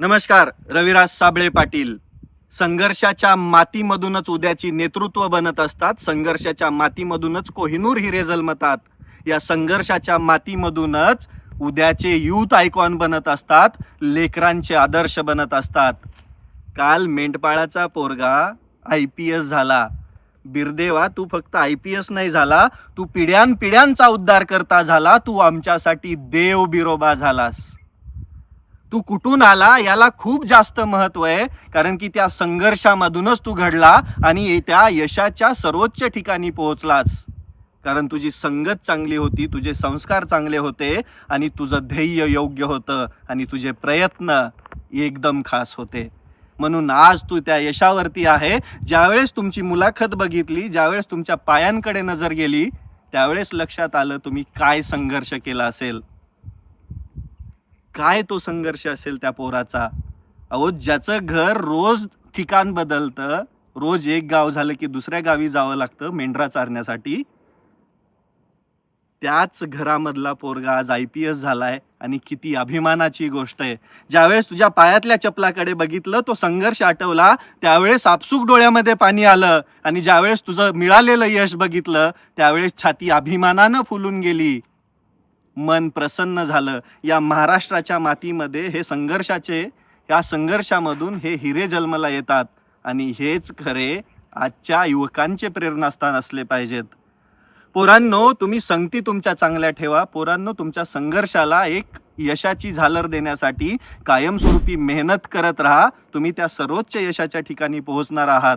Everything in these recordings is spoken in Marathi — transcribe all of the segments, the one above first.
नमस्कार रविराज साबळे पाटील. संघर्षाच्या मातीमधूनच उद्याची नेतृत्व बनत असतात. संघर्षाच्या मातीमधूनच कोहिनूर हिरे जलमतात या संघर्षाच्या मातीमधूनच उद्याचे युथ आयकॉन बनत असतात लेकरांचे आदर्श बनत असतात. काल मेंढपाळाचा पोरगा आय पी एस झाला. बिरदेवा तू फक्त आय पी एस नाही झाला तू पिढ्यानपिढ्यांचा उद्धार करता झाला तू आमच्यासाठी देव बिरोबा झालास. तू कुठून आला याला खूप जास्त महत्त्व आहे कारण की त्या संघर्षामधूनच तू घडला आणि त्या यशाच्या सर्वोच्च ठिकाणी पोहोचलास. कारण तुझी संगत चांगली होती तुझे संस्कार चांगले होते आणि तुझं ध्येय योग्य होतं आणि तुझे प्रयत्न एकदम खास होते. म्हणून आज तू त्या यशावरती आहे. ज्यावेळेस तुमची मुलाखत बघितली ज्यावेळेस तुमच्या पायांकडे नजर गेली त्यावेळेस लक्षात आलं तुम्ही काय संघर्ष केला असेल. काय तो संघर्ष असेल त्या पोराचा? अहो ज्याचं घर रोज ठिकाण बदलतं रोज एक गाव झालं की दुसऱ्या गावी जावं लागतं मेंढरा चारण्यासाठी त्याच घरामधला पोरगा आज आय पी एस झालाय आणि किती अभिमानाची गोष्ट आहे. ज्यावेळेस तुझ्या पायातल्या चपलाकडे बघितलं तो संघर्ष आठवला त्यावेळेस आपसूक डोळ्यामध्ये पाणी आलं आणि ज्यावेळेस तुझं मिळालेलं यश बघितलं त्यावेळेस छाती अभिमानानं फुलून गेली. मन प्रसन्न झालं. या महाराष्ट्राच्या मातीमध्ये हे संघर्षाचे या संघर्षामधून हे हिरे जन्मला येतात. आणि हेच खरे आजच्या युवकांचे प्रेरणास्थान असले पाहिजेत. पोरांनो तुम्ही संगती तुमच्या चांगल्या ठेवा. पोरांनो तुमच्या संघर्षाला एक यशाची झालर देण्यासाठी कायमस्वरूपी मेहनत करत राहा. तुम्ही त्या सर्वोच्च यशाच्या ठिकाणी पोहोचणार आहात.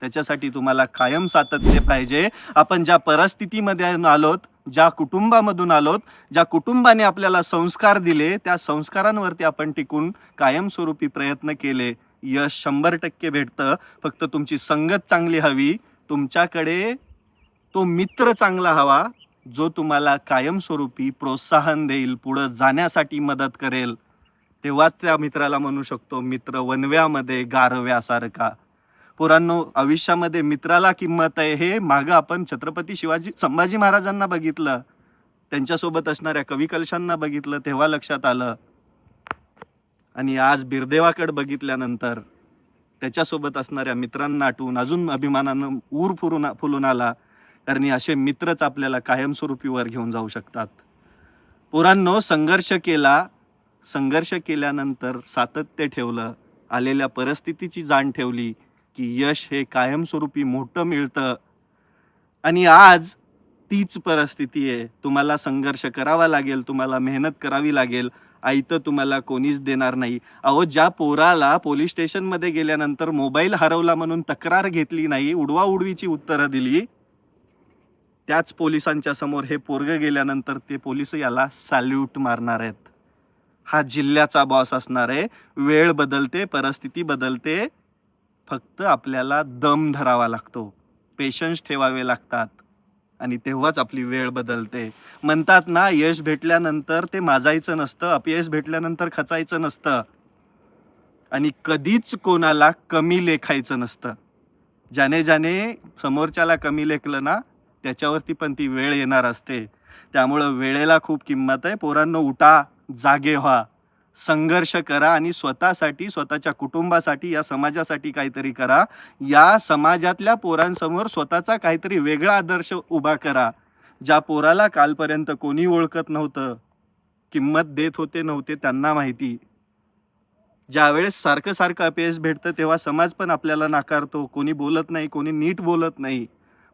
त्याच्यासाठी तुम्हाला कायम सातत्य पाहिजे. आपण ज्या परिस्थितीमध्ये आलोत ज्या कुटुंबामधून आलोत ज्या कुटुंबाने आपल्याला संस्कार दिले त्या संस्कारांवरती आपण टिकून कायमस्वरूपी प्रयत्न केले. यश शंभर टक्के भेटतं. फक्त तुमची संगत चांगली हवी. तुमच्याकडे तो मित्र चांगला हवा जो तुम्हाला कायमस्वरूपी प्रोत्साहन देईल पुढं जाण्यासाठी मदत करेल. तेव्हाच त्या मित्राला म्हणू शकतो मित्र वनव्यामध्ये गारव्यासारखा. पोरांनो आयुष्यामध्ये मित्राला किंमत आहे हे मागं आपण छत्रपती शिवाजी संभाजी महाराजांना बघितलं. त्यांच्यासोबत असणाऱ्या कवी कलशांना बघितलं तेव्हा लक्षात आलं. आणि आज बिरदेवाकडे बघितल्यानंतर त्याच्यासोबत असणाऱ्या मित्रांना आठवून अजून अभिमानानं ऊर फुरून फुलून आला. कारण असे मित्रच आपल्याला कायमस्वरूपी वर घेऊन जाऊ शकतात. पोरांनो संघर्ष केला. संघर्ष केल्यानंतर सातत्य ठेवलं. आलेल्या परिस्थितीची जाण ठेवली. की यश हे कायमस्वरूपी मोठं मिळतं. आणि आज तीच परिस्थिती आहे. तुम्हाला संघर्ष करावा लागेल तुम्हाला मेहनत करावी लागेल. आयतं तुम्हाला कोणीच देणार नाही. अहो ज्या पोराला पोलीस स्टेशनमध्ये गेल्यानंतर मोबाईल हरवला म्हणून तक्रार घेतली नाही उडवा उडवीची उत्तरं दिली त्याच पोलिसांच्या समोर हे पोरग गेल्यानंतर ते पोलीस याला सॅल्यूट मारणार आहेत. हा जिल्ह्याचा बॉस असणार आहे. वेळ बदलते परिस्थिती बदलते. फक्त आपल्याला दम धरावा लागतो. पेशन्स ठेवावे लागतात. आणि तेव्हाच आपली वेळ बदलते. म्हणतात ना यश भेटल्यानंतर ते माजायचं नसतं अपयश भेटल्यानंतर खचायचं नसतं. आणि कधीच कोणाला कमी लेखायचं नसतं. ज्याने ज्याने समोरच्याला कमी लेखलं ना त्याच्यावरती पण ती वेळ येणार असते. त्यामुळं वेळेला खूप किंमत आहे. पोरांनो उठा जागे व्हा. संघर्ष करा आणि स्वतःसाठी स्वतःच्या कुटुंबासाठी या समाजासाठी काहीतरी करा. या समाजातल्या पोरांसमोर स्वतःचा काहीतरी वेगळा आदर्श उभा करा ज्या पोराला कालपर्यंत कोणी ओळखत नव्हतं किंमत देत होते नव्हते त्यांना माहिती. ज्यावेळेस सारखं सारखं अपयश भेटतं तेव्हा समाज पण आपल्याला नाकारतो. कोणी बोलत नाही कोणी नीट बोलत नाही.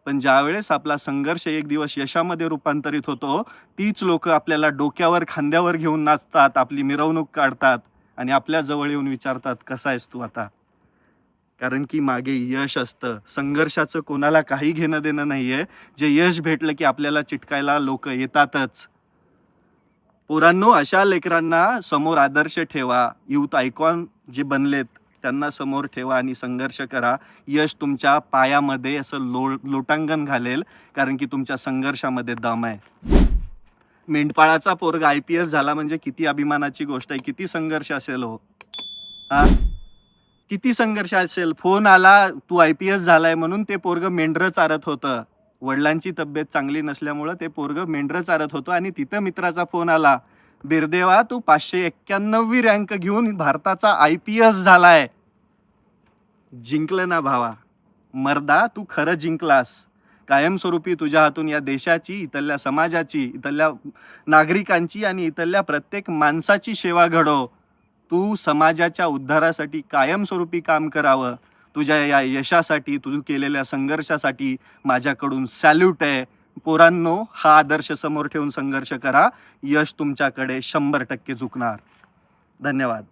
पण ज्यावेळेस आपला संघर्ष एक दिवस यशामध्ये रूपांतरित होतो तीच लोक आपल्याला डोक्यावर खांद्यावर घेऊन नाचतात आपली मिरवणूक काढतात आणि आपल्या जवळ येऊन विचारतात कसा आहेस तू आता? कारण की मागे यश असतं. संघर्षाचं कोणाला काही घेणं देणं नाहीये. जे यश भेटलं की आपल्याला चिटकायला लोक येतातच. पोरांनो अशा लेकरांना समोर आदर्श ठेवा. युथ आयकॉन जे बनलेत त्यांना समोर ठेवा आणि संघर्ष करा. यश तुमच्या पायामध्ये असं लो लोटांगण घालेल कारण की तुमच्या संघर्षामध्ये दम आहे. मेंढपाळाचा पोरग आय पी एस झाला म्हणजे किती अभिमानाची गोष्ट आहे. किती संघर्ष असेल हो. हा? किती संघर्ष असेल? फोन आला तू आय पी एस झालाय म्हणून ते पोरग मेंढरं चारत होतं. वडिलांची तब्येत चांगली नसल्यामुळं ते पोरग मेंढरं चारत होतं आणि तिथं मित्राचा फोन आला बिरदेवा तू पाचशे एक्क्याण्णववी रँक घेऊन भारताचा आय पी एस झालाय. जिंकलं ना भावा. मर्दा तू खरं जिंकलास. कायमस्वरूपी तुझ्या हातून या देशाची इथल्या समाजाची इथल्या नागरिकांची आणि इथल्या प्रत्येक माणसाची सेवा घडव तू समाजाच्या उद्धारासाठी कायमस्वरूपी काम करावं. तुझ्या या यशासाठी तू केलेल्या संघर्षासाठी माझ्याकडून सॅल्यूट आहे. पोरांनो हा आदर्श समोर ठेवून संघर्ष करा. यश तुमच्याकडे शंभर टक्के झुकणार. धन्यवाद.